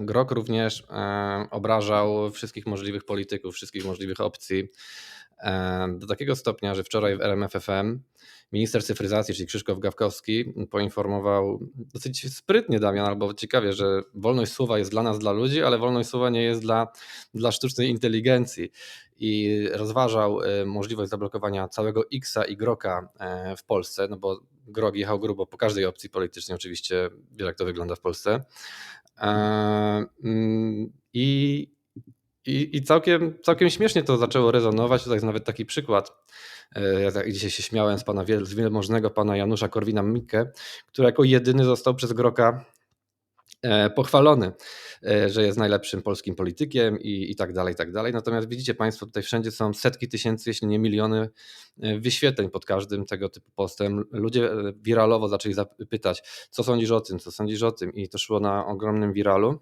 Grok również e, obrażał wszystkich możliwych polityków, wszystkich możliwych opcji. E, do takiego stopnia, że wczoraj w RMFFM minister cyfryzacji, czyli Krzysztof Gawkowski, poinformował dosyć sprytnie Damian, albo ciekawie, że wolność słowa jest dla nas, dla ludzi, ale wolność słowa nie jest dla, dla sztucznej inteligencji. I rozważał e, możliwość zablokowania całego Xa i Groka e, w Polsce, no bo Grok jechał grubo po każdej opcji politycznej, oczywiście wie jak to wygląda w Polsce. Mm, I, i, i całkiem, całkiem śmiesznie to zaczęło rezonować. Tutaj jest nawet taki przykład. E, ja tak dzisiaj się śmiałem z pana wielmożnego pana Janusza Korwina-Mikke, który jako jedyny został przez Groka e, pochwalony, e, że jest najlepszym polskim politykiem i, i tak dalej, i tak dalej. Natomiast widzicie Państwo, tutaj wszędzie są setki tysięcy, jeśli nie miliony wyświetleń pod każdym tego typu postem. Ludzie wiralowo zaczęli zapytać, co sądzisz o tym, co sądzisz o tym i to szło na ogromnym wiralu.